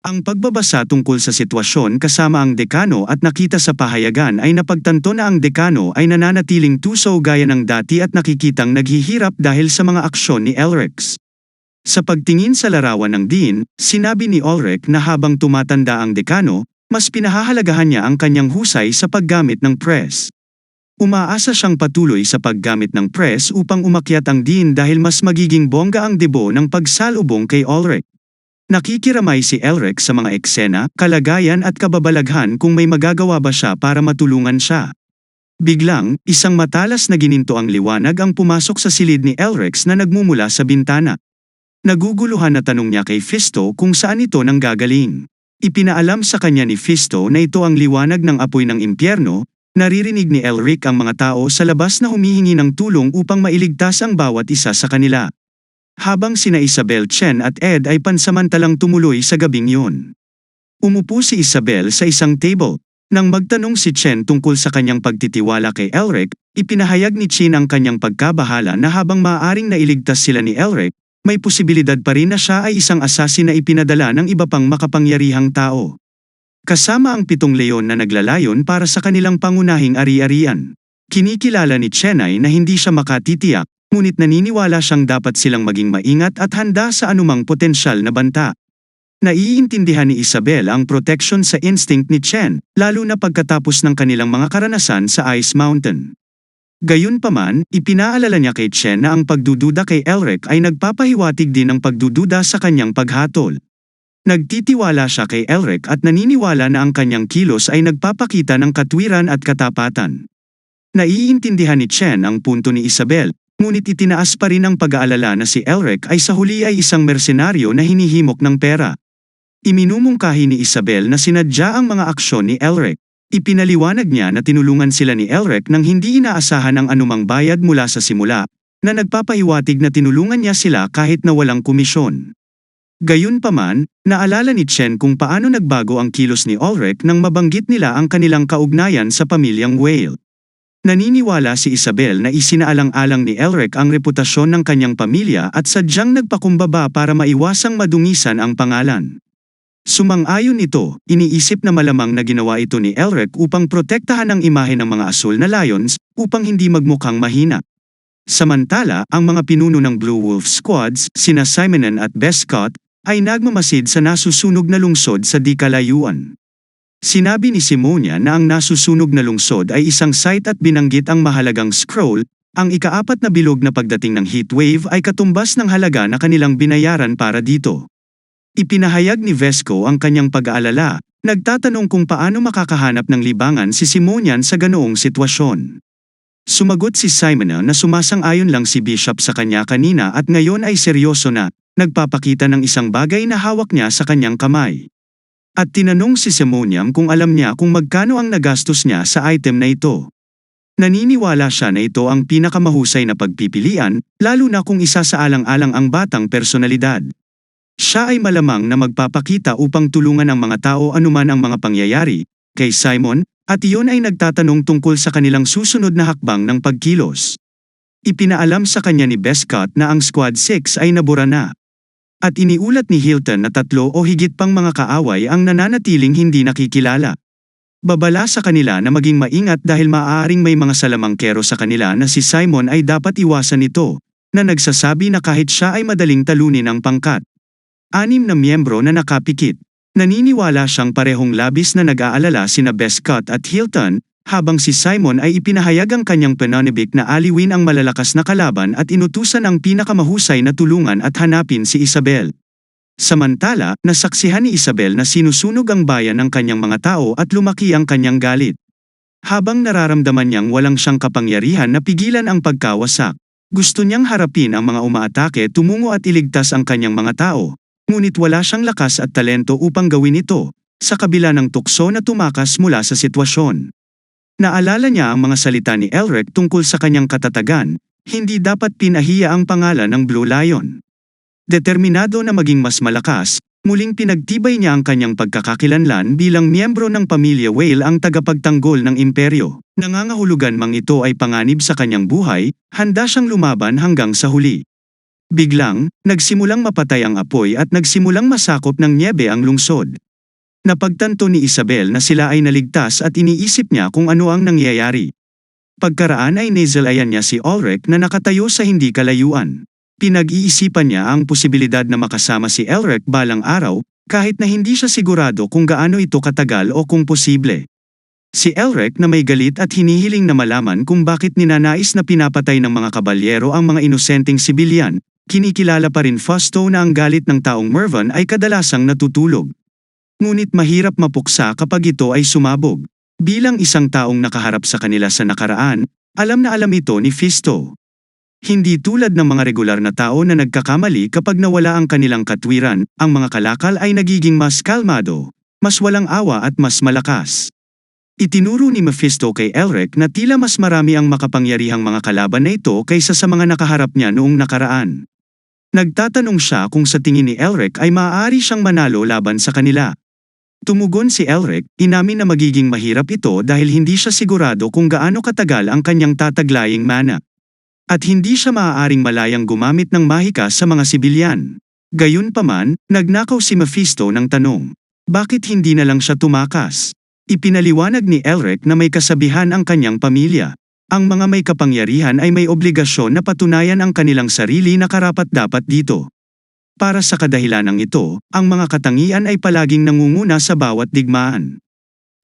Ang pagbabasa tungkol sa sitwasyon kasama ang dekano at nakita sa pahayagan ay napagtanto na ang dekano ay nananatiling tuso gaya ng dati at nakikitang naghihirap dahil sa mga aksyon ni Elrex. Sa pagtingin sa larawan ng Dean, sinabi ni Ulrich na habang tumatanda ang dekano, mas pinahahalagahan niya ang kanyang husay sa paggamit ng press. Umaasa siyang patuloy sa paggamit ng press upang umakyat ang Dean dahil mas magiging bongga ang debo ng pagsalubong kay Ulrich. Nakikiramay si Elric sa mga eksena, kalagayan at kababalaghan kung may magagawa ba siya para matulungan siya. Biglang, isang matalas na gininto ang liwanag ang pumasok sa silid ni Elrex na nagmumula sa bintana. Naguguluhan na tanong niya kay Fisto kung saan ito nang gagaling. Ipinaalam sa kanya ni Fisto na ito ang liwanag ng apoy ng impyerno, naririnig ni Elric ang mga tao sa labas na humihingi ng tulong upang mailigtas ang bawat isa sa kanila habang sina Isabel Chen at Ed ay pansamantalang tumuloy sa gabing yun. Umupo si Isabel sa isang table. Nang magtanong si Chen tungkol sa kanyang pagtitiwala kay Elric, ipinahayag ni Chin ang kanyang pagkabahala na habang maaaring nailigtas sila ni Elric, may posibilidad pa rin na siya ay isang asasin na ipinadala ng iba pang makapangyarihang tao. Kasama ang pitong leon na naglalayon para sa kanilang pangunahing ari-arian. Kinikilala ni Chenay na hindi siya makatitiyak, ngunit naniniwala siyang dapat silang maging maingat at handa sa anumang potensyal na banta. Naiintindihan ni Isabel ang protection sa instinct ni Chen, lalo na pagkatapos ng kanilang mga karanasan sa Ice Mountain. Gayunpaman, ipinaalala niya kay Chen na ang pagdududa kay Elric ay nagpapahiwatig din ng pagdududa sa kanyang paghatol. Nagtitiwala siya kay Elric at naniniwala na ang kanyang kilos ay nagpapakita ng katwiran at katapatan. Naiintindihan ni Chen ang punto ni Isabel, Ngunit itinaas pa rin ang pag-aalala na si Elric ay sa huli ay isang mersenaryo na hinihimok ng pera. Iminumungkahi ni Isabel na sinadya ang mga aksyon ni Elric. Ipinaliwanag niya na tinulungan sila ni Elric nang hindi inaasahan ang anumang bayad mula sa simula, na nagpapahiwatig na tinulungan niya sila kahit na walang komisyon. Gayunpaman, naalala ni Chen kung paano nagbago ang kilos ni Ulrich nang mabanggit nila ang kanilang kaugnayan sa pamilyang Whale. Naniniwala si Isabel na isinaalang-alang ni Elric ang reputasyon ng kanyang pamilya at sadyang nagpakumbaba para maiwasang madungisan ang pangalan. Sumang-ayon ito, iniisip na malamang na ginawa ito ni Elric upang protektahan ang imahe ng mga asul na lions upang hindi magmukhang mahina. Samantala, ang mga pinuno ng Blue Wolf Squads, sina Simonon at Bescott, ay nagmamasid sa nasusunog na lungsod sa di kalayuan. Sinabi ni Simonia na ang nasusunog na lungsod ay isang site at binanggit ang mahalagang scroll, ang ikaapat na bilog na pagdating ng heatwave ay katumbas ng halaga na kanilang binayaran para dito. Ipinahayag ni Vesco ang kanyang pag-aalala, nagtatanong kung paano makakahanap ng libangan si Simonian sa ganoong sitwasyon. Sumagot si Simon na sumasang-ayon lang si Bishop sa kanya kanina at ngayon ay seryoso na, nagpapakita ng isang bagay na hawak niya sa kanyang kamay. At tinanong si Simoniam kung alam niya kung magkano ang nagastos niya sa item na ito. Naniniwala siya na ito ang pinakamahusay na pagpipilian, lalo na kung isa sa alang-alang ang batang personalidad. Siya ay malamang na magpapakita upang tulungan ang mga tao anuman ang mga pangyayari, kay Simon, at iyon ay nagtatanong tungkol sa kanilang susunod na hakbang ng pagkilos. Ipinaalam sa kanya ni Bescott na ang Squad 6 ay nabura na. At iniulat ni Hilton na tatlo o higit pang mga kaaway ang nananatiling hindi nakikilala. Babala sa kanila na maging maingat dahil maaaring may mga salamangkero sa kanila na si Simon ay dapat iwasan ito, na nagsasabi na kahit siya ay madaling talunin ang pangkat. Anim na miyembro na nakapikit. Naniniwala siyang parehong labis na nag-aalala sina Bescott at Hilton, habang si Simon ay ipinahayag ang kanyang pananibik na aliwin ang malalakas na kalaban at inutusan ang pinakamahusay na tulungan at hanapin si Isabel. Samantala, nasaksihan ni Isabel na sinusunog ang bayan ng kanyang mga tao at lumaki ang kanyang galit. Habang nararamdaman niyang walang siyang kapangyarihan na pigilan ang pagkawasak, gusto niyang harapin ang mga umaatake tumungo at iligtas ang kanyang mga tao, ngunit wala siyang lakas at talento upang gawin ito, sa kabila ng tukso na tumakas mula sa sitwasyon. Naalala niya ang mga salita ni Elric tungkol sa kanyang katatagan, hindi dapat pinahiya ang pangalan ng Blue Lion. Determinado na maging mas malakas, muling pinagtibay niya ang kanyang pagkakakilanlan bilang miyembro ng pamilya Whale ang tagapagtanggol ng imperyo. Nangangahulugan mang ito ay panganib sa kanyang buhay, handa siyang lumaban hanggang sa huli. Biglang, nagsimulang mapatay ang apoy at nagsimulang masakop ng niebe ang lungsod. Napagtanto ni Isabel na sila ay naligtas at iniisip niya kung ano ang nangyayari. Pagkaraan ay nasalayan niya si Ulrich na nakatayo sa hindi kalayuan. Pinag-iisipan niya ang posibilidad na makasama si Elric balang araw, kahit na hindi siya sigurado kung gaano ito katagal o kung posible. Si Elric na may galit at hinihiling na malaman kung bakit ninanais na pinapatay ng mga kabalyero ang mga inosenteng sibilyan, kinikilala pa rin Fausto na ang galit ng taong Mervyn ay kadalasang natutulog. Ngunit mahirap mapuksa kapag ito ay sumabog. Bilang isang taong nakaharap sa kanila sa nakaraan, alam na alam ito ni Fisto. Hindi tulad ng mga regular na tao na nagkakamali kapag nawala ang kanilang katwiran, ang mga kalakal ay nagiging mas kalmado, mas walang awa at mas malakas. Itinuro ni Mephisto kay Elric na tila mas marami ang makapangyarihang mga kalaban na ito kaysa sa mga nakaharap niya noong nakaraan. Nagtatanong siya kung sa tingin ni Elric ay maaari siyang manalo laban sa kanila. Tumugon si Elric, inamin na magiging mahirap ito dahil hindi siya sigurado kung gaano katagal ang kanyang tataglaying mana. At hindi siya maaaring malayang gumamit ng mahika sa mga sibilyan. Gayunpaman, nagnakaw si Mephisto ng tanong. Bakit hindi na lang siya tumakas? Ipinaliwanag ni Elric na may kasabihan ang kanyang pamilya. Ang mga may kapangyarihan ay may obligasyon na patunayan ang kanilang sarili na karapat-dapat dito. Para sa kadahilanang ito, ang mga katangian ay palaging nangunguna sa bawat digmaan.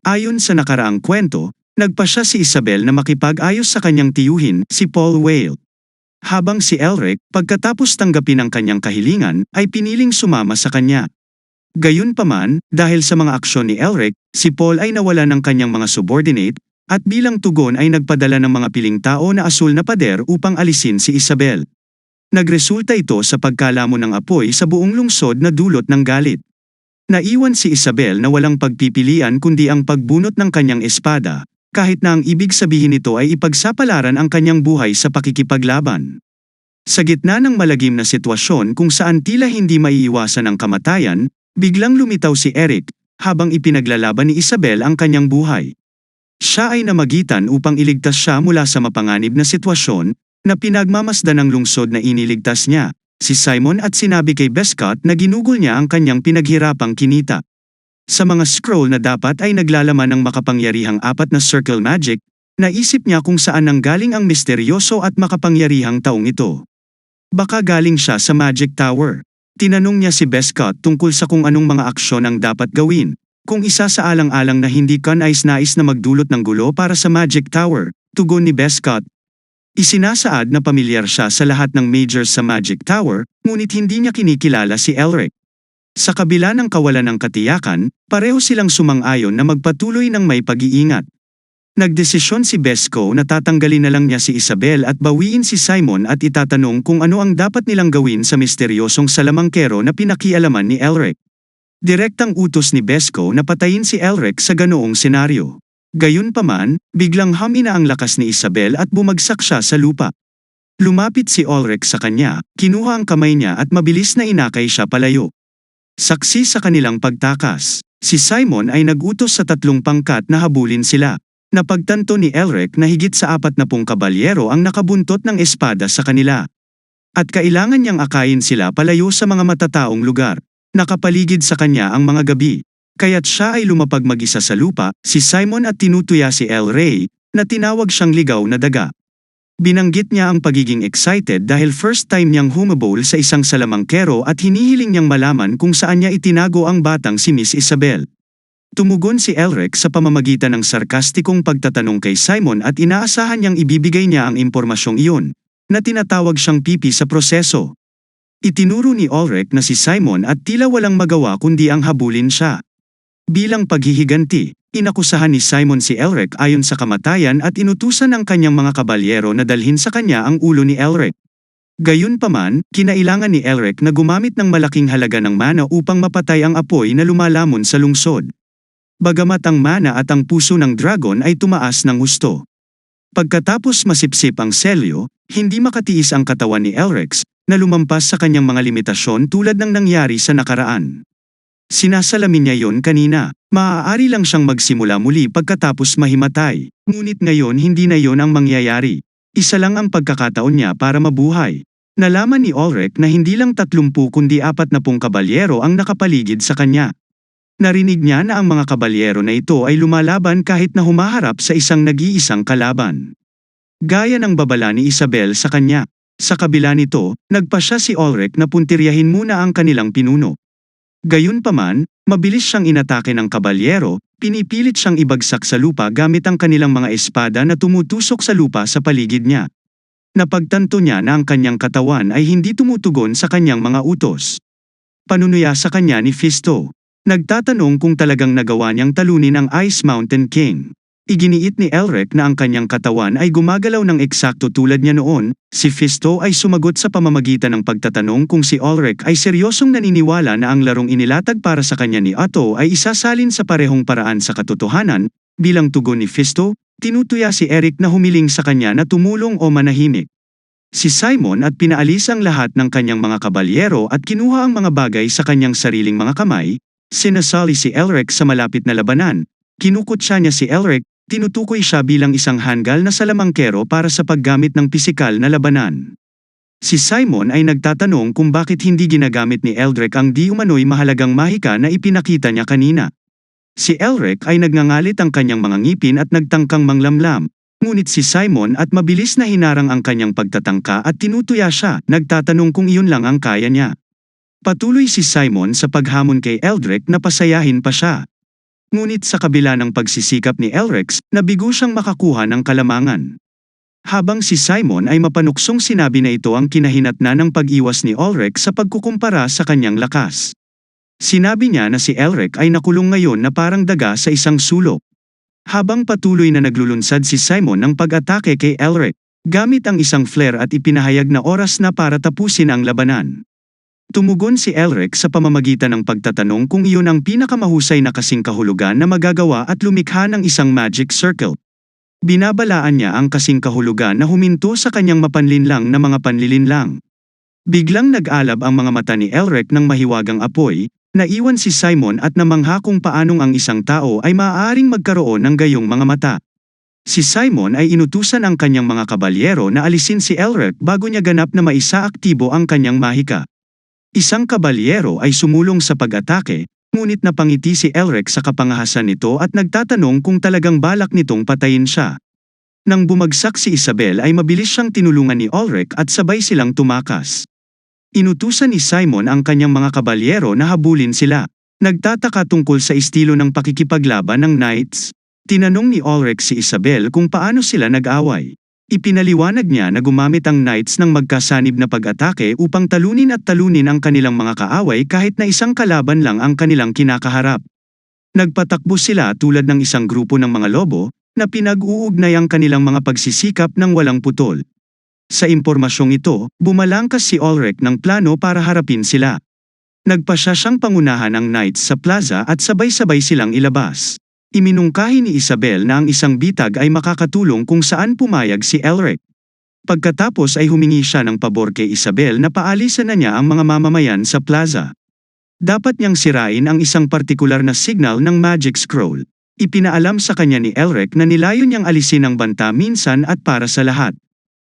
Ayon sa nakaraang kwento, nagpa siya si Isabel na makipag-ayos sa kanyang tiyuhin, si Paul Whale. Habang si Elric, pagkatapos tanggapin ang kanyang kahilingan, ay piniling sumama sa kanya. Gayunpaman, dahil sa mga aksyon ni Elric, si Paul ay nawala ng kanyang mga subordinate, at bilang tugon ay nagpadala ng mga piling tao na asul na pader upang alisin si Isabel. Nagresulta ito sa pagkalamon ng apoy sa buong lungsod na dulot ng galit. Naiwan si Isabel na walang pagpipilian kundi ang pagbunot ng kanyang espada, kahit na ang ibig sabihin nito ay ipagsapalaran ang kanyang buhay sa pakikipaglaban. Sa gitna ng malagim na sitwasyon kung saan tila hindi maiiwasan ang kamatayan, biglang lumitaw si Eric, habang ipinaglalaban ni Isabel ang kanyang buhay. Siya ay namagitan upang iligtas siya mula sa mapanganib na sitwasyon, na pinagmamasdan ng lungsod na iniligtas niya, si Simon at sinabi kay Bescott na ginugol niya ang kanyang pinaghirapang kinita. Sa mga scroll na dapat ay naglalaman ng makapangyarihang apat na circle magic, naisip niya kung saan nanggaling ang misteryoso at makapangyarihang taong ito. Baka galing siya sa Magic Tower. Tinanong niya si Bescott tungkol sa kung anong mga aksyon ang dapat gawin, kung isa sa alang-alang na hindi ka nais-nais na magdulot ng gulo para sa Magic Tower, tugon ni Bescott, Isinasaad na pamilyar siya sa lahat ng majors sa Magic Tower, ngunit hindi niya kinikilala si Elric. Sa kabila ng kawalan ng katiyakan, pareho silang sumang-ayon na magpatuloy ng may pag-iingat. Nagdesisyon si Besco na tatanggalin na lang niya si Isabel at bawiin si Simon at itatanong kung ano ang dapat nilang gawin sa misteryosong salamangkero na pinakialaman ni Elric. Direktang utos ni Besco na patayin si Elric sa ganoong senaryo. Gayunpaman, biglang hamina ang lakas ni Isabel at bumagsak siya sa lupa. Lumapit si Ulrich sa kanya, kinuha ang kamay niya at mabilis na inakay siya palayo. Saksi sa kanilang pagtakas, si Simon ay nagutos sa tatlong pangkat na habulin sila. Napagtanto ni Elric na higit sa apat na pong kabalyero ang nakabuntot ng espada sa kanila. At kailangan niyang akayin sila palayo sa mga matataong lugar. Nakapaligid sa kanya ang mga gabi, Kaya't siya ay lumapag mag-isa sa lupa, si Simon at tinutuya si El Rey, na tinawag siyang ligaw na daga. Binanggit niya ang pagiging excited dahil first time niyang humabol sa isang salamangkero at hinihiling niyang malaman kung saan niya itinago ang batang si Miss Isabel. Tumugon si Elric sa pamamagitan ng sarkastikong pagtatanong kay Simon at inaasahan niyang ibibigay niya ang impormasyong iyon, na tinatawag siyang pipi sa proseso. Itinuro ni Ulrich na si Simon at tila walang magawa kundi ang habulin siya. Bilang paghihiganti, inakusahan ni Simon si Elric ayon sa kamatayan at inutusan ng kanyang mga kabalyero na dalhin sa kanya ang ulo ni Elric. Gayunpaman, kinailangan ni Elric na gumamit ng malaking halaga ng mana upang mapatay ang apoy na lumalamon sa lungsod. Bagamat ang mana at ang puso ng dragon ay tumaas ng husto. Pagkatapos masipsip ang selyo, hindi makatiis ang katawan ni Elrix, na lumampas sa kanyang mga limitasyon tulad ng nangyari sa nakaraan. Sinasalamin niya yon kanina. Maaari lang siyang magsimula muli pagkatapos mahimatay. Ngunit ngayon hindi na yon ang mangyayari. Isa lang ang pagkakataon niya para mabuhay. Nalaman ni Ulrich na hindi lang 30 kundi 40 kabalyero ang nakapaligid sa kanya. Narinig niya na ang mga kabalyero na ito ay lumalaban kahit na humaharap sa isang nag-iisang kalaban. Gaya ng babala ni Isabel sa kanya. Sa kabila nito, nagpa siya si Ulrich na puntiryahin muna ang kanilang pinuno. Gayunpaman, mabilis siyang inatake ng kabalyero, pinipilit siyang ibagsak sa lupa gamit ang kanilang mga espada na tumutusok sa lupa sa paligid niya. Napagtanto niya na ang kanyang katawan ay hindi tumutugon sa kanyang mga utos. Panunuya sa kanya ni Fisto. Nagtatanong kung talagang nagawa niyang talunin ang Ice Mountain King. Iginiit ni Elric na ang kanyang katawan ay gumagalaw ng eksakto tulad niya noon, si Fisto ay sumagot sa pamamagitan ng pagtatanong kung si Ulrich ay seryosong naniniwala na ang larong inilatag para sa kanya ni Otto ay isasalin sa parehong paraan sa katotohanan, bilang tugon ni Fisto, tinutuya si Eric na humiling sa kanya na tumulong o manahimik. Si Simon at pinaalis ang lahat ng kanyang mga kabalyero at kinuha ang mga bagay sa kanyang sariling mga kamay, sinasali si Elric sa malapit na labanan, kinukutsa niya si Elric, tinutukoy siya bilang isang hanggal na salamangkero para sa paggamit ng pisikal na labanan. Si Simon ay nagtatanong kung bakit hindi ginagamit ni Eldrick ang di umano'y mahalagang mahika na ipinakita niya kanina. Si Elric ay nagngangalit ang kanyang mga ngipin at nagtangkang manglamlam, ngunit si Simon at mabilis na hinarang ang kanyang pagtatangka at tinutuya siya, nagtatanong kung iyon lang ang kaya niya. Patuloy si Simon sa paghamon kay Eldrick na pasayahin pa siya. Ngunit sa kabila ng pagsisikap ni Elrex, nabigo siyang makakuha ng kalamangan. Habang si Simon ay mapanuksong sinabi na ito ang kinahinatna ng pag-iwas ni Ulrich sa pagkukumpara sa kanyang lakas. Sinabi niya na si Elric ay nakulong ngayon na parang daga sa isang sulok. Habang patuloy na naglulunsad si Simon ng pag-atake kay Elric, gamit ang isang flare at ipinahayag na oras na para tapusin ang labanan. Tumugon si Elric sa pamamagitan ng pagtatanong kung iyon ang pinakamahusay na kasing kahulugan na magagawa at lumikha ng isang magic circle. Binabalaan niya ang kasing kahulugan na huminto sa kanyang mapanlinlang na mga panlilinlang. Biglang nag-alab ang mga mata ni Elric ng mahiwagang apoy, naiwan si Simon at namangha kung paanong ang isang tao ay maaaring magkaroon ng gayong mga mata. Si Simon ay inutusan ang kanyang mga kabalyero na alisin si Elric bago niya ganap na maisaaktibo ang kanyang mahika. Isang kabalyero ay sumulong sa pag-atake, ngunit napangiti si Elric sa kapangahasan nito at nagtatanong kung talagang balak nitong patayin siya. Nang bumagsak si Isabel ay mabilis siyang tinulungan ni Ulrich at sabay silang tumakas. Inutusan ni Simon ang kanyang mga kabalyero na habulin sila. Nagtataka tungkol sa estilo ng pakikipaglaban ng knights. Tinanong ni Ulrich si Isabel kung paano sila nag-away. Ipinaliwanag niya na gumamit ang knights ng magkasanib na pag-atake upang talunin at talunin ang kanilang mga kaaway kahit na isang kalaban lang ang kanilang kinakaharap. Nagpatakbo sila tulad ng isang grupo ng mga lobo, na pinag-uugnay ang kanilang mga pagsisikap ng walang putol. Sa impormasyong ito, bumalangkas si Ulrich ng plano para harapin sila. Nagpasya siyang pangunahan ang knights sa plaza at sabay-sabay silang ilabas. Iminungkahi ni Isabel na ang isang bitag ay makakatulong kung saan pumayag si Elric. Pagkatapos ay humingi siya ng pabor kay Isabel na paalisan na niya ang mga mamamayan sa plaza. Dapat niyang sirain ang isang partikular na signal ng magic scroll. Ipinaalam sa kanya ni Elric na nilayo niyang alisin ang banta minsan at para sa lahat.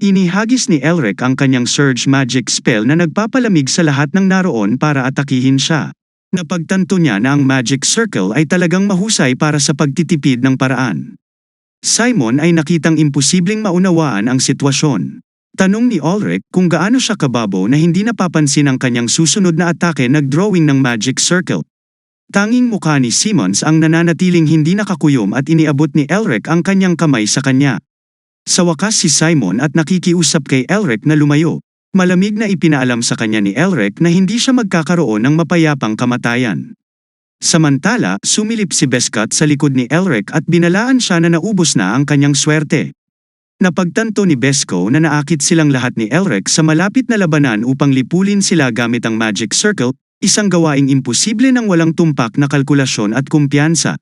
Inihagis ni Elric ang kanyang surge magic spell na nagpapalamig sa lahat ng naroon para atakihin siya. Napagtanto niya na ang magic circle ay talagang mahusay para sa pagtitipid ng paraan. Simon ay nakitang imposibleng maunawaan ang sitwasyon. Tanong ni Ulrich kung gaano siya kababo na hindi napapansin ang kanyang susunod na atake nag-drawing ng magic circle. Tanging mukha ni Simmons ang nananatiling hindi nakakuyom at iniabot ni Elric ang kanyang kamay sa kanya. Sa wakas si Simon at nakikiusap kay Elric na lumayo. Malamig na ipinaalam sa kanya ni Elric na hindi siya magkakaroon ng mapayapang kamatayan. Samantala, sumilip si Bescott sa likod ni Elric at binalaan siya na naubos na ang kanyang swerte. Napagtanto ni Besco na naakit silang lahat ni Elric sa malapit na labanan upang lipulin sila gamit ang Magic Circle, isang gawaing imposible ng walang tumpak na kalkulasyon at kumpiyansa.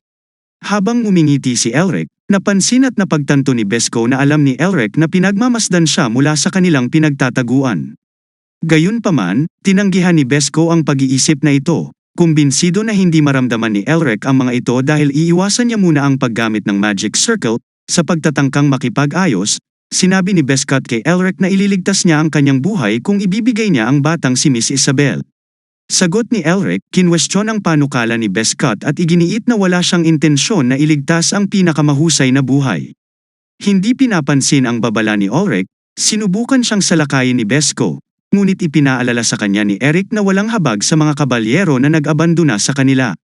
Habang umingiti si Elric, napansin at napagtanto ni Besco na alam ni Elric na pinagmamasdan siya mula sa kanilang pinagtataguan. Gayunpaman, tinanggihan ni Besco ang pag-iisip na ito, kumbinsido na hindi maramdaman ni Elric ang mga ito dahil iiwasan niya muna ang paggamit ng Magic Circle, sa pagtatangkang makipag-ayos, Sinabi ni Bescott kay Elric na ililigtas niya ang kanyang buhay kung ibibigay niya ang batang si Miss Isabel. Sagot ni Elric, kinwestiyon ang panukala ni Bescott at iginiit na wala siyang intensyon na iligtas ang pinakamahusay na buhay. Hindi pinapansin ang babala ni Ulrich, sinubukan siyang salakayin ni Besco, ngunit ipinaalala sa kanya ni Eric na walang habag sa mga kabalyero na nag-abandona sa kanila.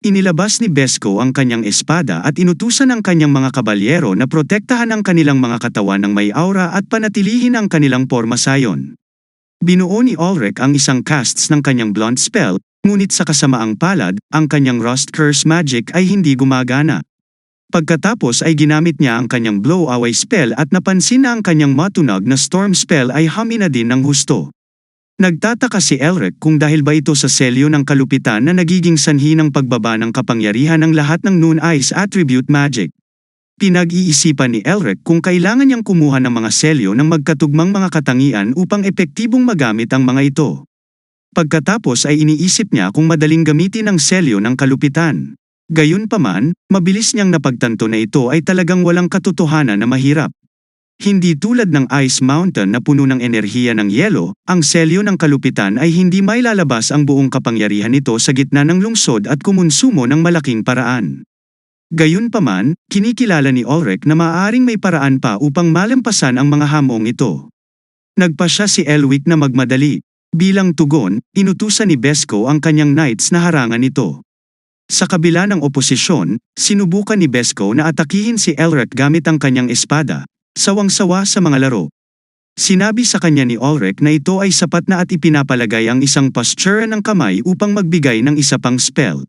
Inilabas ni Besco ang kanyang espada at inutusan ang kanyang mga kabalyero na protektahan ang kanilang mga katawan ng may aura at panatilihin ang kanilang porma sayon. Binuo ni Ulrich ang isang casts ng kanyang blonde spell, ngunit sa kasamaang palad, ang kanyang Rust Curse magic ay hindi gumagana. Pagkatapos ay ginamit niya ang kanyang blow away spell at napansin na ang kanyang matunog na storm spell ay hamina din ng husto. Nagtataka si Elric kung dahil ba ito sa selyo ng kalupitan na nagiging sanhi ng pagbaba ng kapangyarihan ng lahat ng Noon Eyes attribute magic. Pinag-iisipan ni Elric kung kailangan niyang kumuha ng mga selyo ng magkatugmang mga katangian upang epektibong magamit ang mga ito. Pagkatapos ay iniisip niya kung madaling gamitin ang selyo ng kalupitan. Gayunpaman, mabilis niyang napagtanto na ito ay talagang walang katotohanan na mahirap. Hindi tulad ng Ice Mountain na puno ng enerhiya ng yelo, ang selyo ng kalupitan ay hindi mailalabas ang buong kapangyarihan nito sa gitna ng lungsod at kumonsumo ng malaking paraan. Gayunpaman, kinikilala ni Ulrich na maaaring may paraan pa upang malampasan ang mga hamong ito. Nagpa siya si Elwick na magmadali. Bilang tugon, inutusan ni Besco ang kanyang knights na harangan ito. Sa kabila ng oposisyon, sinubukan ni Besco na atakihin si Elric gamit ang kanyang espada, sawang-sawa sa mga laro. Sinabi sa kanya ni Ulrich na ito ay sapat na at ipinapalagay ang isang posture ng kamay upang magbigay ng isa pang spell.